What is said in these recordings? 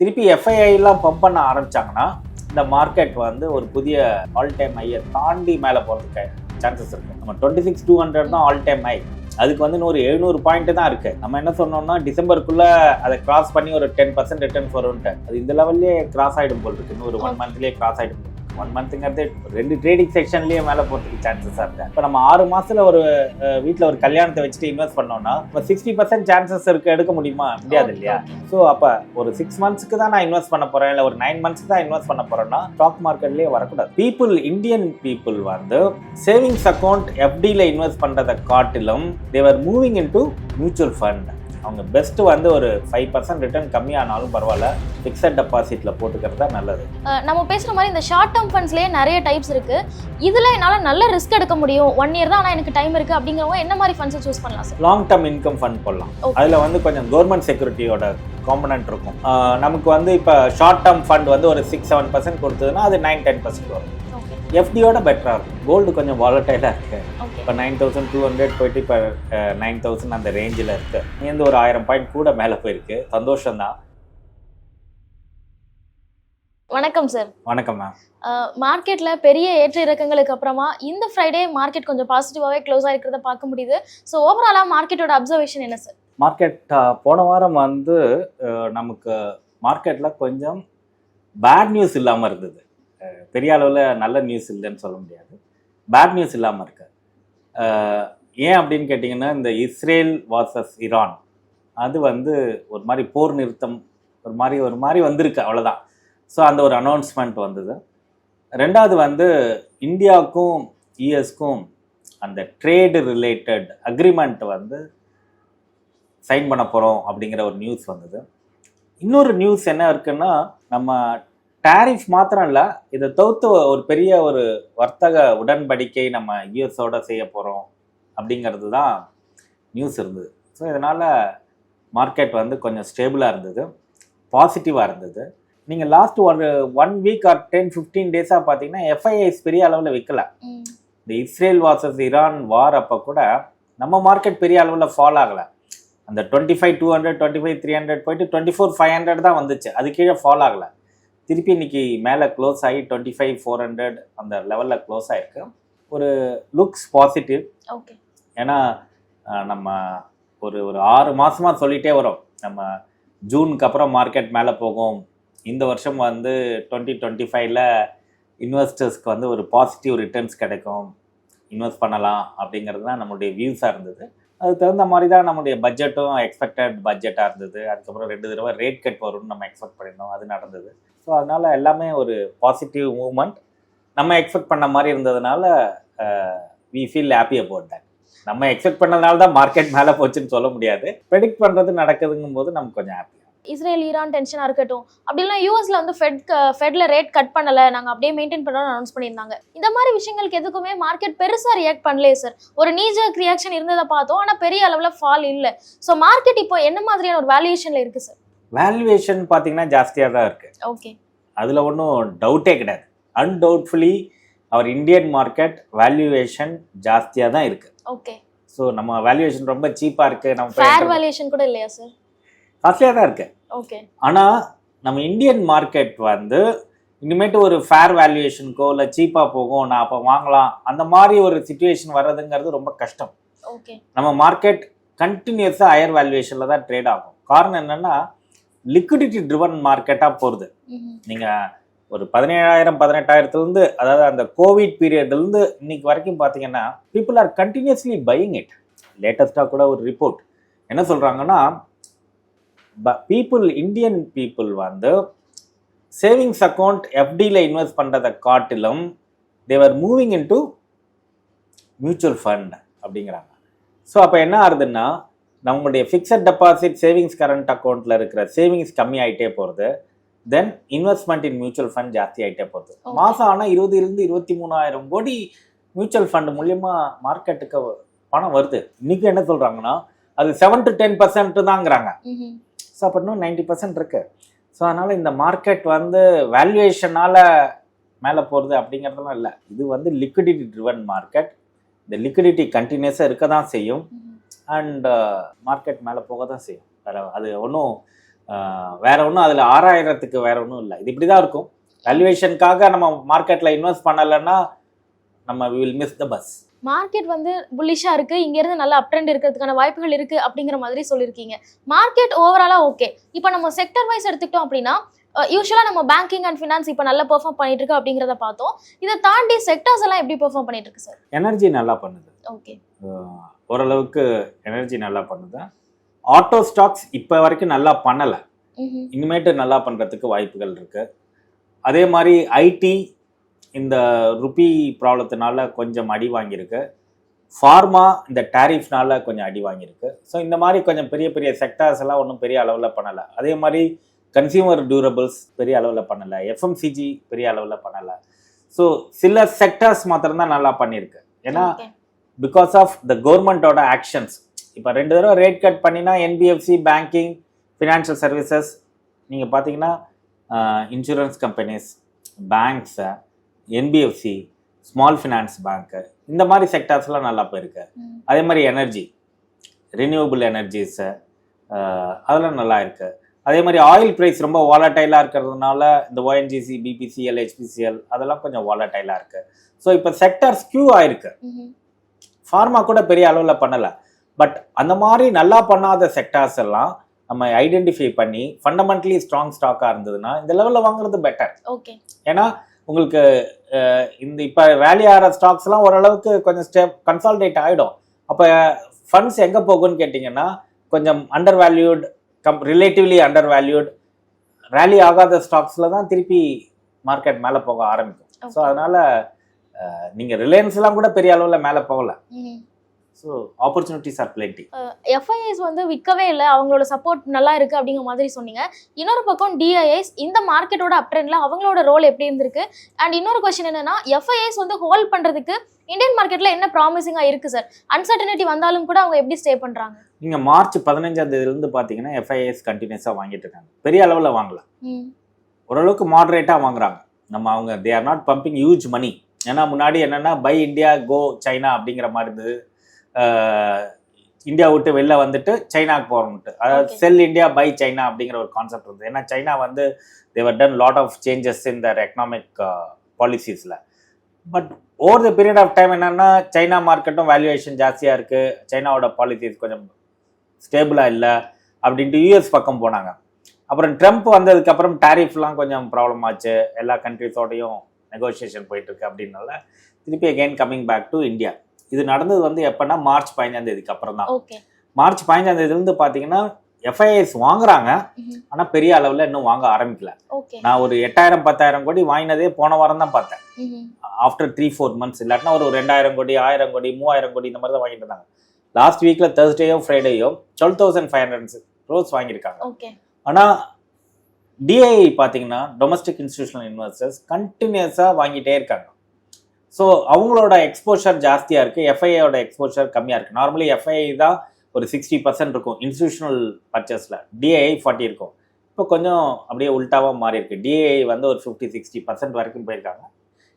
திருப்பி எஃப்ஐஐலாம் பம்ப் பண்ண ஆரம்பிச்சாங்கன்னா இந்த மார்க்கெட் வந்து ஒரு புதிய ஆல் டைம் ஹையை தாண்டி மேலே போகிறதுக்கு சான்சஸ் இருக்கு. நம்ம டுவெண்ட்டி சிக்ஸ் டூ ஹண்ட்ரட் தான் ஆல் டைம் ஹை அதுக்கு வந்து இன்னொரு எழுநூறு பாயிண்ட் தான் இருக்கு. நம்ம என்ன சொன்னோம்னா டிசம்பருக்குள்ள அதை கிராஸ் பண்ணி ஒரு டென் பர்சன்ட் ரிட்டர்ன்ஸ் வரும்ட்டு அது இந்த லெவல்லே கிராஸ் ஆயிடும் போல் இருக்கு. இன்னொரு ஒன் மந்த்லயே கிராஸ் ஆயிடும் ஒன் மந்த்துங்கிறது ரெண்டு ட்ரேடிங் செக்ஷன்லயே மேலே போகிறதுக்கு சான்சஸ் இருக்கு. இப்போ நம்ம ஆறு மாசத்துல ஒரு வீட்டில் ஒரு கல்யாணத்தை வச்சுட்டு இன்வெஸ்ட் பண்ணோம்னா இப்போ சிக்ஸ்டி பர்சன்ட் சான்சஸ் இருக்கு எடுக்க முடியுமா? முடியாது இல்லையா? ஸோ அப்போ ஒரு சிக்ஸ் மந்த்ஸ்க்கு தான் நான் இன்வெஸ்ட் பண்ண போறேன் இல்லை ஒரு நைன் மந்த்ஸ்க்கு தான் இன்வெஸ்ட் பண்ண போறேன்னா ஸ்டாக் மார்க்கெட்லேயே வரக்கூடாது. பீப்புள் இந்தியன் பீப்புள் வந்து சேவிங்ஸ் அக்கௌண்ட் எஃப்டியில் இன்வெஸ்ட் பண்றதை காட்டிலும் they're moving into mutual fund அவங்க பெஸ்ட் வந்து ஒரு ஃபைவ் பர்சன்ட் ரிட்டர்ன் கம்மியானாலும் பரவாயில்ல ஃபிக்ஸட் டெபாசிட்ல போட்டுக்கிறது தான் நல்லது. நம்ம பேசுற மாதிரி இந்த ஷார்ட் டேர்ம் ஃபண்ட்ஸ்லயே நிறைய டைப்ஸ் இருக்கு. இதுல என்னால நல்ல ரிஸ்க் எடுக்க முடியும். ஒன் இயர் தான் ஆனா எனக்கு டைம் இருக்கு அப்படிங்கிறவங்க என்ன மாதிரி ஃபண்ட்ஸ் சூஸ் பண்ணலாம் sir long term income fund போடலாம். அதில் வந்து கொஞ்சம் கவர்மெண்ட் செக்யூரிட்டியோட காம்பனன்ட் இருக்கும். நமக்கு வந்து இப்போ ஷார்ட் டேர்ம் ஃபண்ட் வந்து ஒரு சிக்ஸ் செவன் பர்சன்ட் கொடுத்ததுன்னா அது நைன் டென் பர்சன்ட் வரும். எஃப்டியோட பெட்டராக இருக்கும். கோல்டு கொஞ்சம் வாலட்டைலாக இருக்கு. ஓகே இப்போ நைன் தௌசண்ட் டூ ஹண்ட்ரட் போயிட்டு இப்போ நைன் தௌசண்ட் அந்த ரேஞ்சில் இருக்கு. இந்த ஒரு ஆயிரம் பாயிண்ட் கூட மேலே போயிருக்கு. சந்தோஷம் தான். வணக்கம் சார் வணக்கம் மேம் மார்க்கெட்ல பெரிய ஏற்ற இறக்கங்களுக்கு அப்புறமா இந்த ஃப்ரைடே மார்க்கெட் கொஞ்சம் பாசிட்டிவாவே க்ளோஸ் ஆயிருக்கிறத பார்க்க முடியுது. ஸோ ஓவராலா மார்க்கெட்டோட அப்சர்வேஷன் என்ன சார் மார்க்கெட் போன வாரம் வந்து நமக்கு மார்க்கெட்டில் கொஞ்சம் பேட் நியூஸ் இல்லாமல் இருந்தது. பெரிய அளவில் நல்ல நியூஸ் இல்லைன்னு சொல்ல முடியாது. பேட் நியூஸ் இல்லாமல் இருக்கு. ஏன் அப்படின்னு கேட்டிங்கன்னா இந்த இஸ்ரேல் வாசஸ் ஈரான் அது வந்து ஒரு மாதிரி போர் நிறுத்தம் ஒரு மாதிரி ஒரு மாதிரி வந்திருக்கு அவ்வளோதான் ஸோ அந்த ஒரு அனௌன்ஸ்மெண்ட் வந்தது. ரெண்டாவது வந்து இந்தியாவுக்கும் யூஎஸ்க்கும் அந்த ட்ரேடு ரிலேட்டட் அக்ரிமெண்ட் வந்து சைன் பண்ண போகிறோம் அப்படிங்கிற ஒரு நியூஸ் வந்தது. இன்னொரு நியூஸ் என்ன இருக்குன்னா நம்ம டாரிஃப் மாத்திரம் இல்லை இதை தவிர்த்து ஒரு பெரிய ஒரு வர்த்தக உடன்படிக்கை நம்ம யூஎஸோட செய்ய போகிறோம் அப்படிங்கிறது தான் நியூஸ் இருந்தது. ஸோ இதனால் மார்க்கெட் வந்து கொஞ்சம் ஸ்டேபிளாக இருந்தது. பாசிட்டிவாக இருந்தது. நீங்கள் லாஸ்ட் ஒரு one week or ten fifteen டேஸாக பார்த்தீங்கன்னா எஃப்ஐஐஸ் பெரிய அளவில் விற்கல இந்த இஸ்ரேல் வாசஸ் ஈரான் வார் அப்போ கூட நம்ம மார்க்கெட் பெரிய அளவில் ஃபால் ஆகலை. அந்த twenty five two hundred twenty five three hundred போயிட்டு டுவெண்ட்டி ஃபோர் ஃபைவ் ஹண்ட்ரட் தான் வந்துச்சு. அது கீழே ஃபால் ஆகலை. திருப்பி இன்னைக்கு மேலே க்ளோஸ் ஆகி டுவெண்ட்டி ஃபைவ் ஃபோர் ஹண்ட்ரட் அந்த லெவலில் க்ளோஸ் ஆயிருக்கு. ஒரு லுக்ஸ் பாசிட்டிவ் ஓகே ஏன்னா நம்ம ஒரு ஒரு ஆறு மாசமா சொல்லிட்டே வரோம். நம்ம ஜூனுக்கு அப்புறம் மார்க்கெட் மேலே போகும். இந்த வருஷம் வந்து டுவெண்ட்டி டுவெண்ட்டி ஃபைவ்ல இன்வெஸ்டர்ஸ்க்கு வந்து ஒரு பாசிட்டிவ் ரிட்டர்ன்ஸ் கிடைக்கும். இன்வெஸ்ட் பண்ணலாம் அப்படிங்கிறது தான் நம்மளுடைய வியூஸாக இருந்தது. அதுக்கு தகுந்த மாதிரி தான் நம்மளுடைய பட்ஜெட்டும் எக்ஸ்பெக்டட் பட்ஜெட்டாக இருந்தது. அதுக்கப்புறம் ரெண்டு தடவை ரேட் கட் வரும்னு நம்ம எக்ஸ்பெக்ட் பண்ணியிருந்தோம். அது நடந்தது. ஸோ அதனால் எல்லாமே ஒரு பாசிட்டிவ் மூவ்மெண்ட் நம்ம எக்ஸ்பெக்ட் பண்ண மாதிரி இருந்ததுனால we feel happy about that நம்ம எக்ஸ்பெக்ட் பண்ணதுனால தான் மார்க்கெட் மேலே போச்சுன்னு சொல்ல முடியாது. ப்ரெடிக்ட் பண்ணுறது நடக்குதுங்கும் போது நமக்கு கொஞ்சம் ஹாப்பி இஸ்ரேல் ஈரான் டென்ஷனாக இருக்கட்டும். அப்படிலாம் யூஎஸ்ல வந்து ஃபெட் ஃபெட்ல ரேட் கட் பண்ணல. நாங்கள் அப்படியே மெயின்டைன் பண்றோம்னு அனௌன்ஸ் பண்ணியிருந்தாங்க. இந்த மாதிரி விஷயங்களுக்கு எதுக்குமே மார்க்கெட் பெருசாக ரியாக்ட் பண்ணலையே சார் ஒரு நீஜக் ரியாக்ஷன் இருந்ததை பார்த்தோம். ஆனால் பெரிய அளவில் ஃபால் இல்லை. ஸோ மார்க்கெட் இப்போ என்ன மாதிரியான ஒரு வேல்யூஷனில் இருக்குது சார் வேல்யூவேஷன் பார்த்தீங்கன்னா ஜாஸ்தியாக தான் இருக்குது ஓகே அதில் ஒன்றும் டவுட்டே கிடையாது. Undoubtedly our Indian market valuation ஜாஸ்தியாக தான் இருக்குது ஓகே ஸோ நம்ம வேல்யூவேஷன் ரொம்ப சீப்பாக இருக்குது நம்ம ஃபேர் வேல்யூஷன் கூட இல்லையா சார் காஸ்ட்லியாக தான் இருக்குது ஓகே ஆனால் நம்ம இந்தியன் மார்க்கெட் வந்து இனிமேட்டு ஒரு ஃபேர் வேல்யூவேஷனுக்கோ இல்லை சீப்பாக போகும் நான் அப்போ வாங்கலாம் அந்த மாதிரி ஒரு சுச்சுவேஷன் வர்றதுங்கிறது ரொம்ப கஷ்டம். ஓகே நம்ம மார்க்கெட் கண்டினியூஸாக ஹையர் வேல்யூவேஷனில் தான் ட்ரேட் ஆகும். காரணம் என்னென்னா லிக்விடிட்டி ட்ரிவன் மார்க்கெட்டாக போகிறது நீங்கள் ஒரு பதினேழாயிரம் பதினெட்டாயிரத்துலேருந்து அதாவது அந்த கோவிட் பீரியட்லேருந்து இன்னைக்கு வரைக்கும் பார்த்தீங்கன்னா people are continuously buying it லேட்டஸ்ட்டாக கூட ஒரு ரிப்போர்ட் என்ன சொல்கிறாங்கன்னா பீப்புள் இந்தியன் பீப்புள் வந்து சேவிங்ஸ் அக்கௌண்ட் எஃப்டியில் இன்வெஸ்ட் பண்ணுறதை காட்டிலும் they're moving into mutual fund அப்படிங்கிறாங்க. ஸோ அப்போ என்ன ஆகுதுன்னா நம்மளுடைய ஃபிக்ஸட் டெபாசிட் சேவிங்ஸ் கரண்ட் அக்கௌண்ட்டில் இருக்கிற சேவிங்ஸ் கம்மி ஆகிட்டே போகிறது then investment in mutual fund ஜாஸ்தி ஆகிட்டே போகுது Okay. மாதம் ஆனால் இருபதுலேருந்து இருபத்தி மூணாயிரம் கோடி மியூச்சுவல் ஃபண்ட் மூலியமா மார்க்கெட்டுக்கு பணம் வருது. இன்னைக்கு என்ன சொல்கிறாங்கன்னா அது செவன் டு டென் பர்சன்ட் தாங்கிறாங்க. ஸோ அப்போ இன்னும் நைன்டி பர்சன்ட் இருக்கு. ஸோ அதனால் இந்த மார்க்கெட் வந்து வேல்யூவேஷனால் மேலே போகிறது அப்படிங்கிறதுலாம் இல்லை. இது வந்து லிக்விடிட்டி ட்ரிவன் மார்க்கெட் இந்த லிக்விடிட்டி கண்டினியூஸாக இருக்க தான் செய்யும். அண்ட் மார்க்கெட் மேலே போக தான் செய்யும். வேற அது ஒன்றும் ஆஹ் வேற ஒன்றும் அதில் ஆறாயிரத்துக்கு வேற ஒன்றும் இல்லை. இது இப்படி தான் இருக்கும். வேல்யூவேஷனுக்காக நம்ம மார்க்கெட்டில் இன்வெஸ்ட் பண்ணலைன்னா நம்ம will miss the bus market வந்து புல்லிஷா இருக்கு. இங்க இருந்து நல்ல அப் ட்ரெண்ட் இருக்கிறதுக்கான வாய்ப்புகள் இருக்கு அப்படிங்கிற மாதிரி சொல்லியிருக்கீங்க. மார்க்கெட் ஓவராலா ஓகே இப்போ நம்ம செக்டர் வைஸ் எடுத்துக்கிட்டோம் அப்படின்னா யூஸ்வலா நம்ம பேங்கிங் அண்ட் ஃபினான்ஸ் இப்போ நல்லா பெர்ஃபார்ம் பண்ணிட்டு இருக்கு அப்படிங்கிறத பார்த்தோம். இதை தாண்டி செக்டர்ஸ் எல்லாம் எப்படி பெர்ஃபார்ம் பண்ணிட்டு இருக்கு சார் எனர்ஜி நல்லா பண்ணுது. ஓகே ஓரளவுக்கு எனர்ஜி நல்லா பண்ணுது. ஆட்டோ ஸ்டாக்ஸ் இப்போ வரைக்கும் நல்லா பண்ணலை. இனிமேட்டு நல்லா பண்ணுறதுக்கு வாய்ப்புகள் இருக்கு. அதே மாதிரி ஐடி இந்த ருபி ப்ராப்ளத்தினால கொஞ்சம் அடி வாங்கியிருக்கு. ஃபார்மா இந்த டேரிஃப்னால கொஞ்சம் அடி வாங்கியிருக்கு. ஸோ இந்த மாதிரி கொஞ்சம் பெரிய பெரிய செக்டார்ஸ் எல்லாம் ஒன்றும் பெரிய அளவில் பண்ணலை. அதே மாதிரி கன்சியூமர் டியூரபிள்ஸ் பெரிய அளவில் பண்ணலை. எஃப்எம்சிஜி பெரிய அளவில் பண்ணலை. ஸோ சில செக்டார்ஸ் மாத்திரம்தான் நல்லா பண்ணியிருக்கு. ஏன்னா பிகாஸ் ஆஃப் த கவர்மெண்ட்டோட ஆக்ஷன்ஸ் இப்போ ரெண்டு தடவை ரேட் கட் பண்ணினா என்பிஎஃப்சி பேங்கிங் ஃபினான்ஷியல் சர்வீசஸ் நீங்கள் பார்த்தீங்கன்னா insurance companies banks NBFC small finance bank இந்த மாதிரி செக்டார்ஸ்லாம் நல்லா போயிருக்கு. அதே மாதிரி எனர்ஜி ரினியூவபிள் எனர்ஜிஸு அதெல்லாம் நல்லா இருக்கு. அதே மாதிரி ஆயில் ப்ரைஸ் ரொம்ப வாலட்டைலாக இருக்கிறதுனால இந்த ஓஎன்ஜிசி பிபிசிஎல் ஹெச்பிசிஎல் அதெல்லாம் கொஞ்சம் வாலட்டைலாக இருக்கு. ஸோ இப்போ செக்டார் ஸ்கியூ ஆயிருக்கு. ஃபார்மா கூட பெரிய அளவில் பண்ணலை. பட் அந்த மாதிரி நல்லா பண்ணாத செக்டார்ஸ் எல்லாம் நம்ம ஐடென்டிஃபை பண்ணி ஃபண்டமெண்டலி ஸ்ட்ராங் ஸ்டாக்காக இருந்ததுன்னா இந்த லெவலில் வாங்குறது பெட்டர் ஓகே ஏன்னா உங்களுக்கு இந்த இப்போ வேல்யூ ஆகிற ஸ்டாக்ஸ்லாம் ஓரளவுக்கு கொஞ்சம் ஸ்டெப் கன்சால்டேட் ஆகிடும் அப்போ ஃபண்ட்ஸ் எங்கே போகும்னு கேட்டிங்கன்னா கொஞ்சம் undervalued cum relatively undervalued rally ஆகாத ஸ்டாக்ஸில் தான் திருப்பி மார்க்கெட் மேலே போக ஆரம்பிக்கும். ஸோ அதனால் நீங்கள் ரிலையன்ஸ்லாம் கூட பெரிய அளவில் மேலே போகல. So opportunities are plenty FIIs வந்து விற்கவே இல்லை. அவங்களோட சப்போர்ட் நல்லா இருக்கு அப்படிங்கிற மாதிரி சொன்னீங்க. இன்னொரு பக்கம் டிஐஎஸ் இந்த மார்க்கெட்டோட அப் ட்ரெண்ட்ல அவங்களோட ரோல் எப்படி இருந்திருக்கு? அண்ட் இன்னொரு கொஸ்டின் என்னன்னா எஃப்ஐஐஸ் வந்து ஹோல்ட் பண்றதுக்கு இந்தியன் மார்க்கெட்ல என்ன ப்ராமிசிங்கா இருக்கு சார் அன்சர்டனிட்டி வந்தாலும் கூட அவங்க எப்படி ஸ்டே பண்றாங்க? நீங்கள் மார்ச் பதினஞ்சாம் தேதியிலேருந்து பார்த்தீங்கன்னா எஃப்ஐஎஸ் கண்டினியூஸாக வாங்கிட்டு இருக்காங்க. பெரிய அளவில் வாங்கல. ம், ஓரளவுக்கு மாடரேட்டாக வாங்குறாங்க. நம்ம அவங்க they are not pumping huge money ஏன்னா முன்னாடி என்னன்னா பை இந்தியா கோ சைனா அப்படிங்கிற மாதிரி இருந்தது இந்தியா விட்டு வெளில வந்துட்டு சைனாக்கு போகிறோம்ட்டு அதாவது. செல் இந்தியா பை சைனா அப்படிங்கிற ஒரு கான்செப்ட் இருந்தது. ஏன்னா சைனா வந்து they've done lot of changes in their economic பாலிசிஸில் but over the period of time என்னன்னா சைனா மார்க்கெட்டும் வேல்யூவேஷன் ஜாஸ்தியாக இருக்குது சைனாவோட பாலிசிஸ் கொஞ்சம் ஸ்டேபிளாக இல்லை அப்படின்ட்டு யூஎஸ் பக்கம் போனாங்க. அப்புறம் ட்ரம்ப் வந்ததுக்கு அப்புறம் டாரிஃப்லாம் கொஞ்சம் ப்ராப்ளம் ஆச்சு. எல்லா கண்ட்ரிஸோடையும் நெகோசியேஷன் போயிட்டு இருக்கு அப்படின்னால திருப்பி again coming back to India இது நடந்தது வந்து எப்பன்னா மார்ச் பதினஞ்சாம் தேதிக்கு அப்புறம் தான் மார்ச் பதினஞ்சாம் தேதியிலிருந்து பார்த்தீங்கன்னா எஃப்ஐஎஸ் வாங்குறாங்க. ஆனால் பெரிய அளவில் இன்னும் வாங்க ஆரம்பிக்கல. நான் ஒரு எட்டாயிரம் பத்தாயிரம் கோடி வாங்கினதே போன வாரம் தான் பார்த்தேன். ஆஃப்டர் த்ரீ ஃபோர் மந்த்ஸ் இல்லாட்டினா ஒரு ரெண்டாயிரம் கோடி ஆயிரம் கோடி மூவாயிரம் கோடி இந்த மாதிரி தான் வாங்கிட்டு இருந்தாங்க. லாஸ்ட் வீக்ல தேர்ஸ்டேயோ ஃப்ரைடேயோ twelve thousand five hundred crores வாங்கியிருக்காங்க. ஆனால் டிஐஐ பார்த்தீங்கன்னா டொமஸ்டிக் இன்ஸ்டியூஷனல் இன்வெஸ்டர்ஸ் கண்டினியூஸாக வாங்கிட்டே இருக்காங்க. ஸோ அவங்களோட எக்ஸ்போஷர் ஜாஸ்தியாக இருக்குது எஃப்ஐஐயோட எக்ஸ்போஷர் கம்மியாக இருக்குது நார்மலி எஃப்ஐஐ தான் ஒரு சிக்ஸ்டி பர்சன்ட் இருக்கும் இன்ஸ்டியூஷனல் பர்ச்சேஸில் டிஐஐ ஃபார்ட்டி இருக்கும். இப்போ கொஞ்சம் அப்படியே உல்ட்டாவாக மாறி இருக்கு டிஐ வந்து ஒரு ஃபிஃப்டி சிக்ஸ்டி பர்சன்ட் வரைக்கும் போயிருக்காங்க.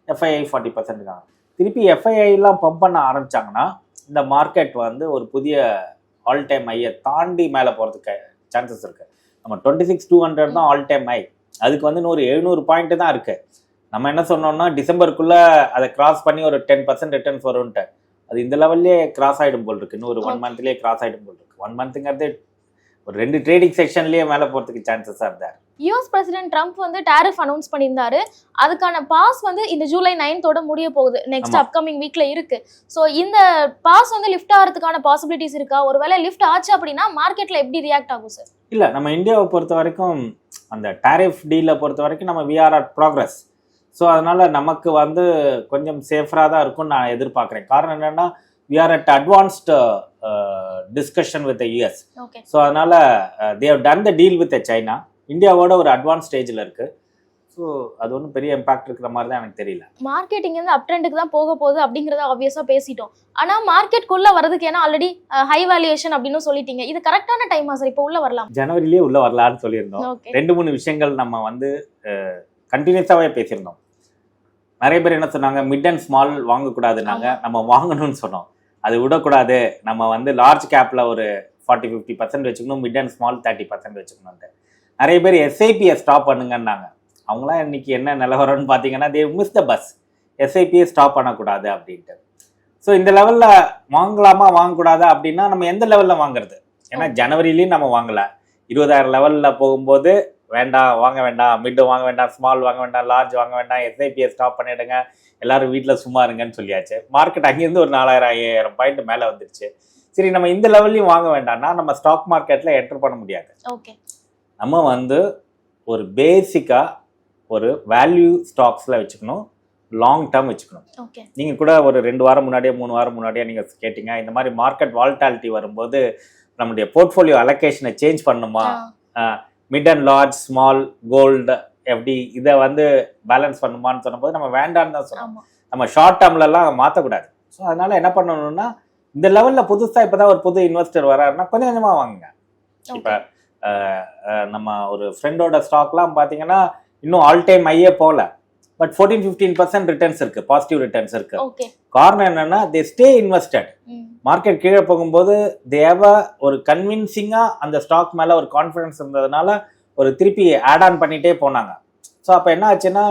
எஃப்ஐஐ ஃபார்ட்டி பர்சன்ட் இருக்காங்க திருப்பி எஃப்ஐஐலாம் பம்ப் பண்ண ஆரம்பிச்சாங்கன்னா இந்த மார்க்கெட் வந்து ஒரு புதிய ஆல் டைம் ஐயை தாண்டி மேலே போகிறதுக்கு சான்சஸ் இருக்குது நம்ம டுவெண்ட்டி சிக்ஸ் டூ ஹண்ட்ரட் தான் ஆல் டைம் ஹை அதுக்கு வந்து இன்னொரு எழுநூறு பாயிண்ட் தான் இருக்கு. நம்ம என்ன சொன்னோம்னா டிசம்பருக்குள்ள அதை கிராஸ் பண்ணி ஒரு டென் பர்சன்ட் ரிட்டர்ன்ஸ் வரும்ன்ட்டு. அது இந்த லெவல்லே கிராஸ் ஆயிடும் போல் இருக்கு. இன்னும் ஒரு ஒன். மந்த்லேயே கிராஸ் ஆயிடும் போல் இருக்கு. ஒன் மந்த்துங்கிறது ஒரு ரெண்டு ட்ரேடிங் செக்ஷன்லேயே மேலே போகிறதுக்கு சான்சஸாக இருந்தார். யூஎஸ் பிரசிடென்ட் ட்ரம்ப் வந்து டாரிஃப் அனௌன்ஸ் பண்ணியிருந்தாரு. அதுக்கான பாஸ் வந்து இந்த ஜூலை நைன்த்தோட முடிய போகுது. நெக்ஸ்ட். அப்கமிங் வீக்ல இருக்கு. ஸோ இந்த பாஸ் வந்து லிஃப்ட் ஆகிறதுக்கான பாசிபிலிட்டிஸ் இருக்கா? ஒருவேளை லிஃப்ட் ஆச்சு அப்படின்னா மார்க்கெட்ல எப்படி ரியாக்ட் ஆகும் சார் இல்லை நம்ம இந்தியாவை பொறுத்த வரைக்கும் அந்த டாரிஃப் டீலை பொறுத்த வரைக்கும் நம்ம விஆர் அட் ப்ராக்ரஸ் ஸோ அதனால நமக்கு வந்து கொஞ்சம் சேஃபராக தான் இருக்கும்னு நான் எதிர்பார்க்குறேன். காரணம் என்னன்னா we are at advanced discussion with US so அதனால they've done the deal with China இந்தியாவோட ஒரு அட்வான்ஸ் ஸ்டேஜில் இருக்கு. ஸோ அது ஒன்றும் பெரிய இம்பாக்ட் இருக்கிற மாதிரி தான் எனக்கு தெரியல. மார்க்கெட்டிங் வந்து அப் ட்ரெண்டுக்கு தான் போக போகுது அப்படிங்கறத ஆப்வியஸா பேசிட்டோம். ஆனா மார்க்கெட்குள்ள வரதுக்கு ஏன்னா ஆல்ரெடி ஹை வேல்யூவேஷன் அப்படின்னு சொல்லிட்டீங்க. இது கரெக்டான டைமா சார் இப்போ உள்ள வரலாம். ஜனவரிலேயே உள்ள வரலான்னு சொல்லியிருந்தோம். ரெண்டு மூணு விஷயங்கள் நம்ம வந்து கண்டினியூஸாகவே பேசியிருந்தோம். நிறைய பேர் என்ன சொன்னாங்க? மிட் அண்ட் ஸ்மால் வாங்கக்கூடாதுன்னாங்க. நம்ம வாங்கணும்னு சொன்னோம். அது விடக்கூடாது. நம்ம வந்து லார்ஜ் கேப்பில் ஒரு ஃபார்ட்டி ஃபிஃப்டி பர்சன்ட் வச்சுக்கணும் mid and small thirty percent வச்சுக்கணும்ட்டு நிறைய பேர் எஸ்ஐபியை ஸ்டாப் பண்ணுங்கன்னாங்க. அவங்களாம் இன்னைக்கு என்ன நிலவரம்னு பார்த்தீங்கன்னா தே மிஸ் த பஸ் எஸ்ஐபியை ஸ்டாப் பண்ணக்கூடாது அப்படின்ட்டு. ஸோ இந்த லெவலில் வாங்கலாமா வாங்கக்கூடாதா அப்படின்னா நம்ம எந்த லெவலில் வாங்குறது? ஏன்னா ஜனவரிலையும் நம்ம வாங்கல. இருபதாயிரம் லெவலில் போகும்போது வேண்டாம் வாங்க வேண்டாம் மிட் வாங்க வேண்டாம் ஸ்மால் வாங்க வேண்டாம் லார்ஜ் வாங்க வேண்டாம் எஸ்ஐபியை ஸ்டாப் பண்ணிடுங்க. எல்லாரும் வீட்டில் சும்மா இருங்கன்னு சொல்லியாச்சு. மார்க்கெட் அங்கேருந்து ஒரு நாலாயிரம் ஐயாயிரம் பாயிண்ட் மேலே வந்துருச்சு. சரி நம்ம இந்த லெவல்லையும் வாங்க வேண்டாம்னா நம்ம ஸ்டாக் மார்க்கெட்டில் என்டர் பண்ண முடியாது. ஓகே நம்ம வந்து ஒரு பேசிக்காக ஒரு வேல்யூ ஸ்டாக்ஸில் வச்சுக்கணும். லாங் டேர்ம் வச்சுக்கணும். நீங்கள் கூட ஒரு ரெண்டு வாரம் முன்னாடியே மூணு வாரம் முன்னாடியே நீங்கள் கேட்டீங்க இந்த மாதிரி மார்க்கெட் வால்டாலிட்டி வரும்போது நம்முடைய போர்ட்ஃபோலியோ அலோகேஷனை சேஞ்ச் பண்ணுமா? Mid and large small gold எப்படி இதை வந்து பேலன்ஸ் பண்ணுமான்னு சொன்னபோது நம்ம வேண்டாம்னு தான் சொன்னோம். நம்ம ஷார்ட் டேர்ம்லலாம் மாற்றக்கூடாது ஸோ அதனால என்ன பண்ணணும்னா இந்த லெவலில் புதுசாக இப்போ தான் ஒரு புது இன்வெஸ்டர் வராருன்னா கொஞ்சம் கொஞ்சமாக வாங்குங்க. இப்போ நம்ம ஒரு ஃப்ரெண்டோட ஸ்டாக்லாம் பார்த்தீங்கன்னா இன்னும் ஆல் டைம் ஐயே போகல. But fourteen fifteen percent returns இருக்கு பாசிட்டிவ் ரிட்டர்ன்ஸ் இருக்கு. காரணம் என்னன்னா தே ஸ்டே இன்வெஸ்டட் மார்க்கெட் கீழே போகும்போது தேவ ஒரு கன்வின்சிங்காக அந்த ஸ்டாக் மேலே ஒரு கான்ஃபிடன்ஸ் இருந்ததுனால ஒரு திருப்பி ஆட் ஆன் பண்ணிட்டே போனாங்க. ஸோ அப்போ என்ன ஆச்சுன்னா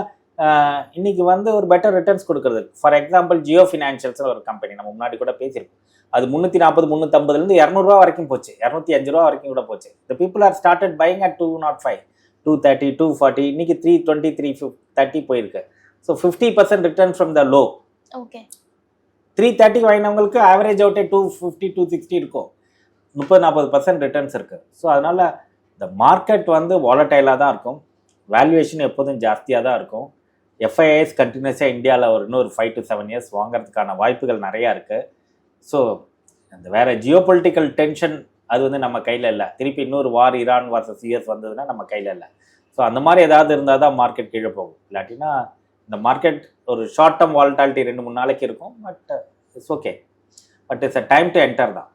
இன்னைக்கு வந்து ஒரு பெட்டர் ரிட்டர்ன்ஸ் கொடுக்குறது. ஃபார் எக்ஸாம்பிள் ஜியோ ஃபினான்ஷியல்ஸ் ஒரு கம்பெனி நம்ம முன்னாடி கூட பேசியிருக்கோம் அது முந்நூற்றி நாற்பது முந்நூற்றம்பதுலேருந்து இரநூறுவா வரைக்கும் போச்சு. இரநூத்தி அஞ்சு ரூபா வரைக்கும் கூட போச்சு. The people are started buying at two naught five two thirty two forty இன்னைக்கு த்ரீ டுவெண்ட்டி த்ரீ தேர்ட்டி போயிருக்கு. So fifty percent return from the low okay three தேர்ட்டிக்கு வாங்கினவங்களுக்கு ஆவரேஜ் அவுட்டே டூ ஃபிஃப்டி டூ சிக்ஸ்டி இருக்கும். முப்பது நாற்பது percent returns இருக்குது so அதனால் இந்த மார்க்கெட் வந்து வாலட்டைலாக தான் இருக்கும். வேல்யூவேஷன் எப்போதும் ஜாஸ்தியாக தான் இருக்கும். எஃப்ஐஐஎஸ் கண்டினியூஸாக இந்தியாவில் ஒரு இன்னொரு ஃபைவ் டு செவன் இயர்ஸ் வாங்குறதுக்கான வாய்ப்புகள் நிறையா இருக்குது ஸோ அந்த வேறு ஜியோ பொலிட்டிக்கல் டென்ஷன் அது வந்து நம்ம கையில் இல்லை. திருப்பி இன்னொரு வார் ஈரான் வர்சஸ் யூஎஸ் வந்ததுன்னா நம்ம கையில் இல்லை. ஸோ அந்த மாதிரி ஏதாவது இருந்தால் தான் மார்க்கெட் கீழே போகும். இல்லாட்டினா இந்த மார்க்கெட் ஒரு ஷார்ட் டேர்ம் வால்டாலிட்டி ரெண்டு மூணு நாளைக்கு இருக்கும் but it's okay but it's a time to enter தான்.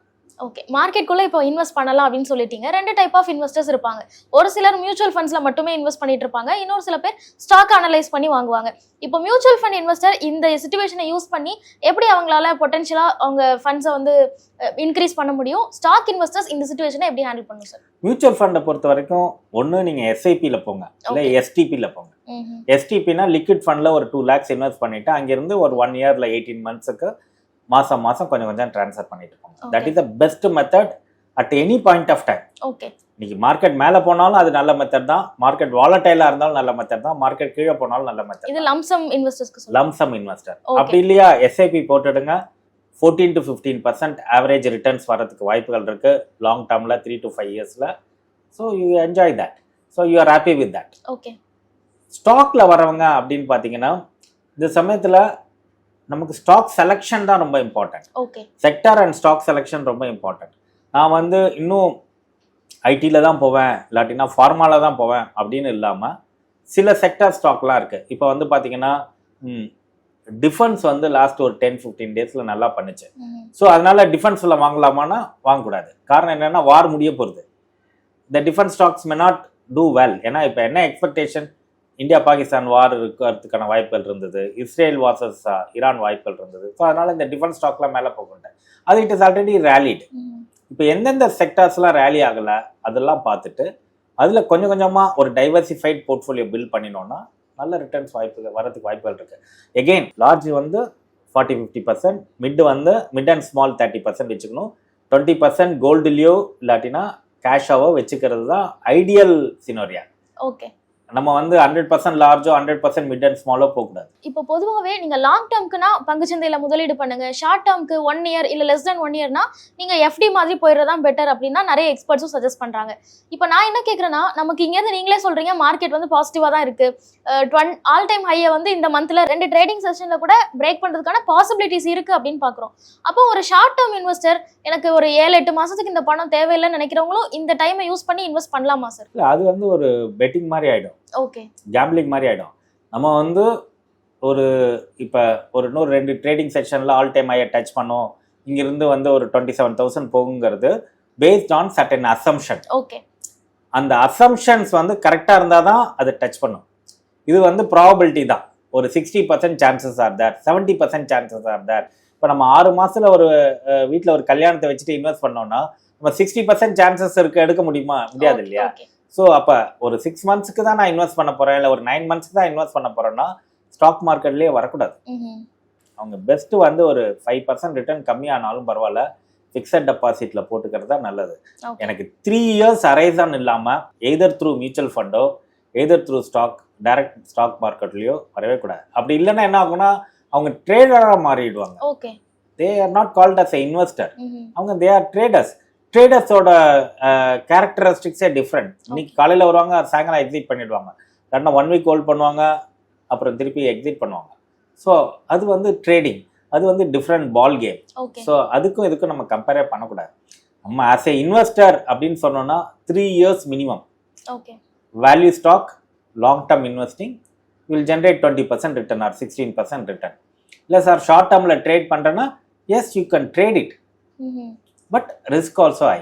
ஓகே மார்க்கெட்குள்ள இப்போ இன்வெஸ்ட் பண்ணலாம் அப்படின்னு சொல்லிட்டீங்க. ரெண்டு டைப் ஆஃப் இன்வெஸ்டர்ஸ் இருப்பாங்க. ஒரு சிலர் மியூச்சுவல் ஃபண்ட்ஸ்ல மட்டுமே இன்வெஸ்ட் பண்ணிட்டு இருப்பாங்க. இன்னொரு சில பேர் ஸ்டாக் அனலைஸ் பண்ணி வாங்குவாங்க. இப்போ மியூச்சுவல் ஃபண்ட் இன்வெஸ்டர் இந்த சுச்சுவேஷனை யூஸ் பண்ணி எப்படி அவங்களால பொட்டன்ஷியலா அவங்க ஃபண்ட்ஸை வந்து இன்க்ரீஸ் பண்ண முடியும்? ஸ்டாக் இன்வெஸ்டர்ஸ் இந்த சுச்சுவேஷனை எப்படி ஹேண்டில் பண்ணும் சார் மியூச்சுவல் ஃபண்டை பொறுத்த வரைக்கும் ஒன்று நீங்கள் எஸ்ஐபியில் போங்க. இல்லை. எஸ்டிபியில் போங்க. எஸ்டிபினா லிக்விட் ஃபண்டில் ஒரு டூ லேக்ஸ் இன்வெஸ்ட் பண்ணிவிட்டு அங்கேருந்து ஒரு ஒன் இயரில் எயிட்டீன் மந்த்ஸுக்கு மாதம் மாதம் கொஞ்சம் கொஞ்சம் ட்ரான்ஸ்ஃபர் பண்ணிட்டு போங்க. That. Is the best method at any point of time okay இன்னைக்கு மார்க்கெட் மேலே போனாலும் அது நல்ல மெத்தட் தான். மார்க்கெட் வாலட்டைலாக இருந்தாலும் நல்ல மெத்தட் தான். மார்க்கெட் கீழே போனாலும் நல்ல மெத்தட் இது லம்சம் இன்வெஸ்டர்ஸ்க்கு லம்சம் இன்வெஸ்டர். அப்படி இல்லையா? எஸ்ஐபி போட்டுடுங்க. Fourteen to fifteen percent average returns வரதுக்கு வாய்ப்புகள் இருக்கு. லாங் டேர்மில் த்ரீ டு ஃபைவ் இயர்ஸில் so you enjoy that so you are happy with that okay ஸ்டாக்ல வரவங்க அப்படின்னு பார்த்தீங்கன்னா இந்த சமயத்தில் நமக்கு ஸ்டாக் செலெக்ஷன் தான் ரொம்ப important okay sector and stock selection ரொம்ப இம்பார்ட்டன்ட் நான் வந்து இன்னும் ஐடியில் தான் போவேன் இல்லாட்டினா ஃபார்மாவில் தான் போவேன் அப்படின்னு இல்லாமல் சில செக்டார் ஸ்டாக்லாம் இருக்குது இப்போ வந்து பார்த்தீங்கன்னா டிஃபென்ஸ் வந்து லாஸ்ட் ஒரு டென் ஃபிஃப்டீன் டேஸில் நல்லா பண்ணுச்சு. ஸோ அதனால டிஃபென்ஸில் வாங்கலாமான்னா வாங்கக்கூடாது. காரணம் என்னென்னா வார் முடிய போகுது இந்த defence stocks may not do well ஏன்னா இப்போ என்ன எக்ஸ்பெக்டேஷன் இந்தியா பாகிஸ்தான் வார் இருக்கிறதுக்கான வாய்ப்புகள் இருந்தது. இஸ்ரேல் வாசஸ் ஈரான் வாய்ப்புகள் இருந்தது. ஸோ அதனால இந்த டிஃபென்ஸ் ஸ்டாக்லாம் மேலே போகட்டேன் அது இட் இஸ் ஆல்ரெடி ரேலிட் இப்போ எந்தெந்த செக்டார்ஸ்லாம் ரேலி ஆகலை அதெல்லாம் பார்த்துட்டு அதில் கொஞ்சம் கொஞ்சமாக ஒரு டைவர்சிஃபைட் போர்ட்ஃபோலியோ பில்ட் பண்ணினோன்னா நல்ல ரிட்டர்ன்ஸ் வாய்ப்பு வரதுக்கு வாய்ப்புகள் இருக்குது எகெயின் லார்ஜ் வந்து ஃபார்ட்டி ஃபிஃப்டி பர்சன்ட் மிட் வந்து mid and small thirty percent வச்சுக்கணும். டுவெண்ட்டி பர்சன்ட் கோல்டுலேயோ இல்லாட்டினா கேஷாவோ வச்சுக்கிறது தான் ஐடியல் சினோரியா ஓகே நம்ம வந்து ஹண்ட்ரட் பர்சன்ட் லார்ஜோ ஹண்ட்ரட் பர்சன்ட் மிட் அண்ட் ஸ்மாலோ போகக்கூடாது. இப்போ பொதுவாகவே நீங்க லாங் டேர்ம்க்குனா பங்குச்சந்தையில முதலீடு பண்ணுங்க. ஷார்ட் டேர்ம்க்கு ஒன் இயர் இல்ல லெஸ் தென் ஒன் இயர்னா நீங்க எஃப்டி மாதிரி போயிடுறதா பெட்டர் அப்படின்னா நிறைய எக்ஸ்பர்ட்ஸும் சஜஸ்ட் பண்றாங்க. இப்போ நான் என்ன கேக்குறேன்னா நமக்கு இங்க இருந்து நீங்களே சொல்றீங்க மார்க்கெட் வந்து பாசிட்டிவா தான் இருக்கு. டுவென் ஆல் டைம் ஹையை வந்து இந்த மந்த்ல ரெண்டு ட்ரேடிங் செஷன்ல கூட பிரேக் பண்றதுக்கான பாசிபிலிட்டிஸ் இருக்கு அப்படின்னு பாக்குறோம். அப்போ ஒரு ஷார்ட் டேர்ம் இன்வெஸ்டர் எனக்கு ஒரு ஏழு எட்டு மாசத்துக்கு இந்த பணம் தேவையில்லைன்னு நினைக்கிறவங்களும் இந்த டைமை யூஸ் பண்ணி இன்வெஸ்ட் பண்ணலாமா சார் இல்லை அது வந்து ஒரு பெட்டிங் மாதிரி ஆகிடும் ஓகே. கேம்பிளிங் மாதிரி ஆகிடும் நம்ம வந்து ஒரு இப்போ ஒரு இன்னொரு ரெண்டு ட்ரேடிங் செக்ஷனில் ஆல் டைம் ஐயை டச் பண்ணோம். இங்கிருந்து வந்து ஒரு twenty seven thousand போகுங்கிறது based on certain assumption okay. அந்த அசம்ஷன்ஸ் வந்து கரெக்டாக இருந்தால் தான் அது டச் பண்ணும். இது வந்து ப்ராபபிலிட்டி தான். ஒரு sixty percent chances are there seventy percent chances are there இப்போ நம்ம ஆறு மாசத்துல ஒரு வீட்டில் ஒரு கல்யாணத்தை வச்சுட்டு இன்வெஸ்ட் பண்ணோம்னா நம்ம சிக்ஸ்டி பர்சன்ட் சான்சஸ் இருக்கு எடுக்க முடியுமா? முடியாது இல்லையா? ஸோ அப்போ ஒரு சிக்ஸ் மந்த்ஸ்க்கு தான் நான் இன்வெஸ்ட் பண்ண போகிறேன் இல்லை ஒரு நைன் மந்த்ஸ்க்கு தான் இன்வெஸ்ட் பண்ண போகிறேன்னா ஸ்டாக் மார்க்கெட்லேயே வரக்கூடாது. அவங்க பெஸ்ட்டு வந்து ஒரு ஃபைவ் பர்சன்ட் ரிட்டர்ன் கம்மியானாலும் பரவாயில்ல ஃபிக்ஸட் டெபாசிட்டில் போட்டுக்கிறது தான் நல்லது. எனக்கு த்ரீ இயர்ஸ் அரைசான் இல்லாமல் either through mutual ஃபண்டோ either through stock direct stock மார்க்கெட்லேயோ வரவே கூடாது. அப்படி இல்லைன்னா என்ன ஆகும்னா அவங்க ட்ரேடராக மாறிடுவாங்க. Okay they are not called as a investor. அவங்க தே ஆர் ட்ரேடர்ஸ் ட்ரேடர்ஸோட கேரக்டரிஸ்டிக்ஸே டிஃப்ரெண்ட் இன்னைக்கு காலையில் வருவாங்க சாயங்காலம் எக்ஸிட் பண்ணிடுவாங்க. இல்லைன்னா ஒன் வீக் ஹோல்ட் பண்ணுவாங்க அப்புறம் திருப்பி எக்ஸிட் பண்ணுவாங்க. ஸோ அது வந்து ட்ரேடிங் அது வந்து டிஃப்ரெண்ட் பால் கேம் ஸோ அதுக்கும் இதுக்கும் நம்ம கம்பேரே பண்ணக்கூடாது. நம்ம ஆஸ் ஏ இன்வெஸ்டர் அப்படின்னு சொன்னோம்னா three years minimum okay value stock long term investing will generate twenty percent return or sixteen percent return இல்லை சார் ஷார்ட் டேர்மில் ட்ரேட் பண்ணுறேன்னா yes you can trade it. But risk also ஐ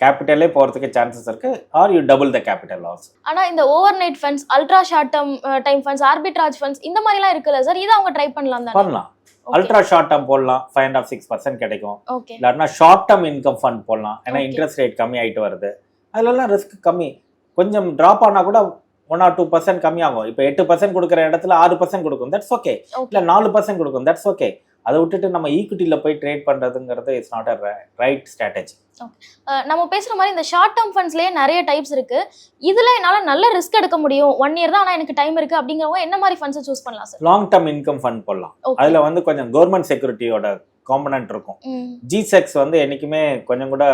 கேபிட்டலே போகிறதுக்கு chances இருக்கு. Or you double the capital also ஆனா இந்த overnight funds ultra short term time funds arbitrage funds இந்த மாதிரிலாம் இருக்குல்ல சார் இதை அவங்க ட்ரை பண்ணலாம் தானே? பண்ணலாம். அல்ட்ரா ஷார்ட் டேர்ம் போடலாம். Five and half six percent கிடைக்கும். இல்லாட்டினா ஷார்ட் டேர்ம் இன்கம் ஃபண்ட் போடலாம். ஏன்னா. இன்ட்ரெஸ்ட் ரேட் கம்மி ஆயிட்டு வருது. அதுலலாம் ரிஸ்க் கம்மி. கொஞ்சம் ட்ராப் ஆனா கூட ஒன் ஆர் டூ பர்சன்ட் கம்மியாகும். இப்போ எட்டு பர்சன்ட் கொடுக்குற இடத்துல ஆறு பர்சன்ட் கொடுக்கும். தட்ஸ் ஓகே இல்லை நாலு பர்சன்ட் கொடுக்கும். தட்ஸ் ஓகே அதை விட்டுட்டு நம்ம ஈக்விட்டியில் போய் ட்ரேட் பண்ணுறதுங்கிறது it's not a right strategy நம்ம பேசுற மாதிரி இந்த ஷார்ட் டேர்ம் ஃபண்ட்ஸ்லயே நிறைய டைப்ஸ் இருக்கு. இதுல என்னால நல்ல ரிஸ்க் எடுக்க முடியும். ஒன் இயர் தான் ஆனா எனக்கு டைம் இருக்கு அப்படிங்கிறவங்க என்ன மாதிரி ஃபண்ட்ஸ் சூஸ் பண்ணலாம் sir long term income fund போடலாம். அதில் வந்து கொஞ்சம் கவர்மெண்ட் செக்யூரிட்டியோட காம்பனன்ட் இருக்கும். ஜிசெக்ஸ் வந்து என்றைக்குமே கொஞ்சம் கூட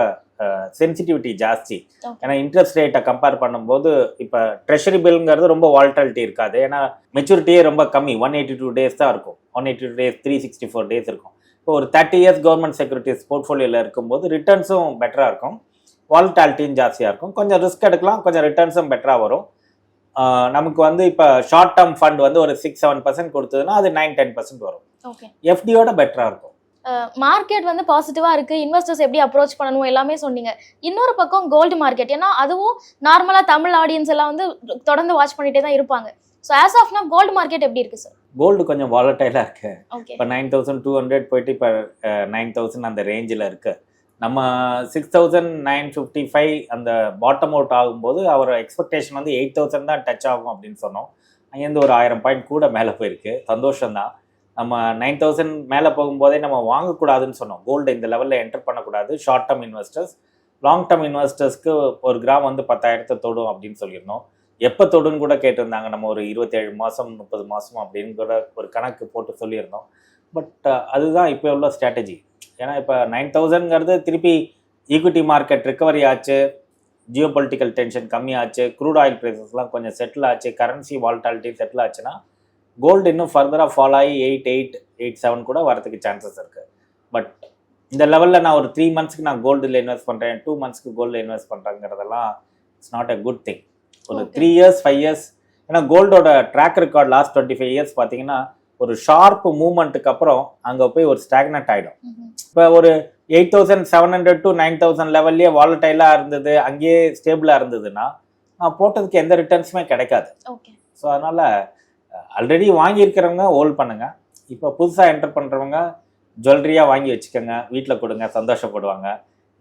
சென்சிட்டிவிட்டி ஜாஸ்தி. ஏன்னா இன்ட்ரெஸ்ட் ரேட்டை கம்பேர் பண்ணும்போது இப்போ ட்ரெஷரி பில்ங்கிறது ரொம்ப வால்டாலிட்டி இருக்காது. ஏன்னா மெச்சூரிட்டியே ரொம்ப கம்மி. ஒன் எயிட்டி டூ டேஸ் தான் இருக்கும். One eighty two days three sixty four days இருக்கும். இப்போ ஒரு தேர்ட்டி இயர்ஸ் கவர்மெண்ட் செக்யூரிட்டிஸ் போர்ட்ஃபோலியோவில் இருக்கும்போது ரிட்டர்ன்ஸும் பெட்டராக இருக்கும். வால்டாலிட்டியும் ஜாஸ்தியாக இருக்கும். கொஞ்சம் ரிஸ்க் எடுக்கலாம் கொஞ்சம் ரிட்டர்ன்ஸும் பெட்டராக வரும். நமக்கு வந்து இப்போ ஷார்ட் டேர்ம் ஃபண்ட் வந்து ஒரு சிக்ஸ் செவன் பர்சன்ட் கொடுத்ததுன்னா அது நைன் டென் பர்சன்ட் வரும். ஓகே எஃப்டியோட பெட்டராக இருக்கும். மார்க்கெட் வந்து பாசிட்டிவா இருக்கு. இன்வெஸ்டர்ஸ் எப்படி அப்ரோச் பண்ணணும் எல்லாமே சொன்னீங்க. இன்னொரு பக்கம் கோல்டு மார்க்கெட் ஏன்னா அதுவும் நார்மலா தமிழ் ஆடியன்ஸ் எல்லாம் வந்து தொடர்ந்து வாட்ச் பண்ணிட்டே தான் இருப்பாங்க. So as of now gold market எப்படி இருக்கு சார் கோல்டு கொஞ்சம் வாலட்டைலாக இருக்கு. இப்போ நைன் தௌசண்ட் டூ ஹண்ட்ரட் போயிட்டு இப்போ நைன் தௌசண்ட் அந்த ரேஞ்சில் இருக்கு. நம்ம six thousand nine fifty five அந்த பாட்டம் அவுட் ஆகும்போது அவர் எக்ஸ்பெக்டேஷன் வந்து எயிட் தௌசண்ட் தான் டச் ஆகும் அப்படின்னு சொன்னோம். அங்கேருந்து ஒரு ஆயிரம் பாயிண்ட் கூட மேலே போயிருக்கு. சந்தோஷம்தான். நம்ம நைன் தௌசண்ட் மேலே போகும்போதே நம்ம வாங்கக்கூடாதுன்னு சொன்னோம். கோல்டு இந்த லெவலில் என்டர் பண்ணக்கூடாது. Short term investors long term இன்வெஸ்டர்ஸ்க்கு ஒரு கிராம் வந்து பத்தாயிரத்தை தொடும் அப்படின்னு சொல்லியிருந்தோம். எப்போ தொடுன்னு கூட கேட்டிருந்தாங்க. நம்ம ஒரு இருபத்தேழு மாதம் முப்பது மாதம் அப்படின்னு கூட ஒரு கணக்கு போட்டு சொல்லியிருந்தோம். பட் அதுதான் இப்போ உள்ள ஸ்ட்ராட்டஜி ஏன்னா இப்போ நைன் தௌசண்ட்ங்கிறது திருப்பி ஈக்விட்டி மார்க்கெட் ரிக்கவரி ஆச்சு. ஜியோ பொலிட்டிக்கல் டென்ஷன் கம்மியாச்சு க்ரூட் ஆயில் ப்ரைஸஸ்லாம் கொஞ்சம் செட்டில் ஆச்சு. கரன்சி வால்டாலிட்டி செட்டில் ஆச்சுன்னா கோல்டு இன்னும் ஃபர்தராக ஃபால் ஆகி எயிட் எயிட் எயிட் செவன் கூட வரதுக்கு சான்சஸ் இருக்குது பட் இந்த லெவலில் நான் ஒரு த்ரீ மந்த்ஸ்க்கு நான் கோல்டில் இன்வெஸ்ட் பண்ணுறேன் டூ மந்த்ஸ்க்கு கோல்டில் invest பண்ணுறேங்கிறதெல்லாம் it's not a good thing ஒரு. த்ரீ இயர்ஸ் ஃபைவ் இயர்ஸ் ஏன்னா கோல்டோட track record last twenty five years பார்த்தீங்கன்னா ஒரு ஷார்ப் மூவ்மெண்ட்டுக்கு அப்புறம் அங்கே போய் ஒரு ஸ்டாக்னட் ஆகிடும் இப்போ ஒரு eight thousand seven hundred to nine thousand லெவல்லே வாலட்டைலாக இருந்தது அங்கேயே ஸ்டேபிளாக இருந்ததுன்னா நான் போட்டதுக்கு எந்த ரிட்டர்ன்ஸுமே கிடைக்காது. ஸோ அதனால் ஆல்ரெடி வாங்கியிருக்கிறவங்க ஹோல்ட் பண்ணுங்க. இப்போ புதுசாக என்டர் பண்ணுறவங்க ஜுவல்லரியாக வாங்கி வச்சுக்கோங்க வீட்டில் கொடுங்க சந்தோஷப்படுவாங்க.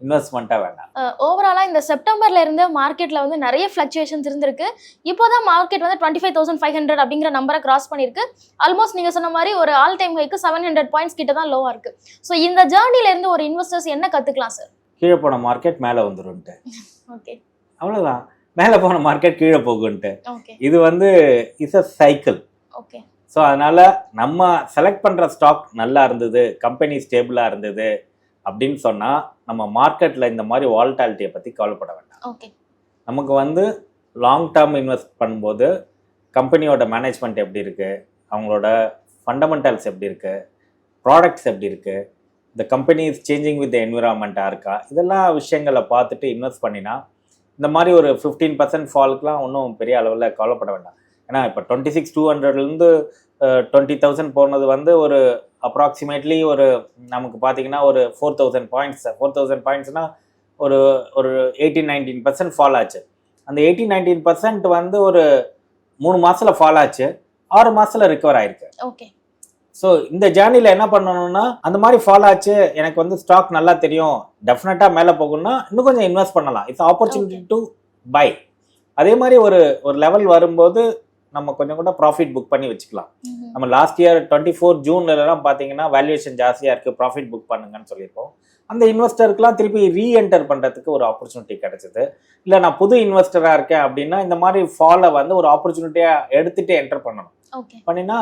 இன்வெஸ்ட்மெண்ட்டாக வேண்டாம். ஓவராலா இந்த செப்டம்பர்ல இருந்து மார்க்கெட்ல வந்து நிறைய ஃபிளக்சுவேஷன்ஸ் இருந்திருக்கு. இப்போதான் மார்க்கெட் வந்து twenty five thousand five hundred அப்படிங்கிற நம்பரை கிராஸ் பண்ணிருக்கு ஆல்மோஸ்ட் நீங்க சொன்ன மாதிரி ஒரு ஆல் டைம் ஹைக்கு செவன் ஹண்ட்ரட் பாயிண்ட்ஸ் கிட்ட தான் லோவா இருக்கு. ஸோ இந்த ஜேர்னில இருந்து ஒரு இன்வெஸ்டர்ஸ் என்ன கத்துக்கலாம் சார் கீழே போன மார்க்கெட் மேலே வந்துரும்ன்ட்டு ஓகே அவ்வளோதான் மேலே போன மார்க்கெட் கீழே போகுன்ட்டு ஓகே இது வந்து is a cycle okay so அதனால நம்ம செலக்ட் பண்ணுற ஸ்டாக் நல்லா இருந்தது கம்பெனி ஸ்டேபிளாக இருந்தது. அப்படின்னு சொன்னால் நம்ம மார்க்கெட்டில் இந்த மாதிரி வால்டாலிட்டியை பற்றி கவலைப்பட வேண்டாம். நமக்கு வந்து லாங் டேர்ம் இன்வெஸ்ட் பண்ணும்போது கம்பெனியோட மேனேஜ்மெண்ட் எப்படி இருக்குது அவங்களோட ஃபண்டமெண்டல்ஸ் எப்படி இருக்குது ப்ராடக்ட்ஸ் எப்படி இருக்குது இந்த கம்பெனி இஸ் சேஞ்சிங் வித் என்விரான்மெண்ட்டாக இருக்கா? இதெல்லாம் விஷயங்களை பார்த்துட்டு இன்வெஸ்ட் பண்ணினா இந்த மாதிரி ஒரு ஃபிஃப்டீன் பர்சன்ட் ஃபாலுக்குலாம் ஒன்றும் பெரிய அளவில் கவலைப்பட வேண்டாம். ஏன்னா இப்போ டுவெண்ட்டி சிக்ஸ் டூ ஹண்ட்ரட்லேருந்து டுவெண்ட்டி தௌசண்ட் போனது வந்து ஒரு அப்ராக்சிமேட்லி ஒரு நமக்கு பார்த்தீங்கன்னா ஒரு four thousand points four thousand பாயிண்ட்ஸ்னால் ஒரு ஒரு எயிட்டீன் நைன்டீன் பர்சன்ட் ஃபால் ஆச்சு. அந்த எயிட்டீன் நைன்டீன் பர்சன்ட் வந்து ஒரு மூணு மாசத்துல ஃபால் ஆச்சு. ஆறு மாசத்துல ரிகவர் ஆயிருக்கு. ஓகே ஸோ இந்த ஜேர்னியில் என்ன பண்ணணும்னா அந்த மாதிரி ஃபால் ஆச்சு. எனக்கு வந்து ஸ்டாக் நல்லா தெரியும். டெஃபினட்டாக மேலே போகணும்னா இன்னும் கொஞ்சம் இன்வெஸ்ட் பண்ணலாம். இட்ஸ் ஆப்பர்ச்சுனிட்டி டு பை அதே மாதிரி ஒரு ஒரு லெவல் வரும்போது நம்ம கொஞ்சம் கூட ப்ராஃபிட் புக் பண்ணி வச்சுக்கலாம். நம்ம லாஸ்ட் இயர் டுவெண்ட்டி ஃபோர் ஜூன்லலாம் பார்த்தீங்கன்னா வேல்யூவேஷன் ஜாஸ்தியாக இருக்குது ப்ராஃபிட் புக் பண்ணுங்கன்னு சொல்லியிருக்கோம். அந்த இன்வெஸ்டருக்குலாம் திருப்பி ரீஎன்டர் பண்ணுறதுக்கு ஒரு ஆப்பர்ச்சுனிட்டி கிடைச்சது. இல்லை நான் புது இன்வெஸ்டராக இருக்கேன் அப்படின்னா இந்த மாதிரி ஃபாலை வந்து ஒரு ஆப்பர்ச்சுனிட்டியாக எடுத்துகிட்டு என்டர் பண்ணணும். ஓகே பண்ணினா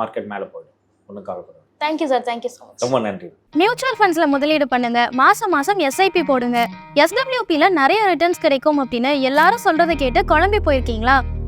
மார்க்கெட் மேலே போயிடும். ஒன்றும் கவலைப்படும் thank you sir thank you so much ரொம்ப நன்றி. மியூச்சுவல் ஃபண்ட்ஸ்ல முதலீடு பண்ணுங்க. மாசம் மாசம் எஸ்ஐபி போடுங்க. எஸ்டபிள்யூபில நிறைய ரிட்டர்ன்ஸ் கிடைக்கும் அப்படின்னு எல்லாரும் சொல்றதை கேட்டு குழம்பி போயிருக்கீங்களா?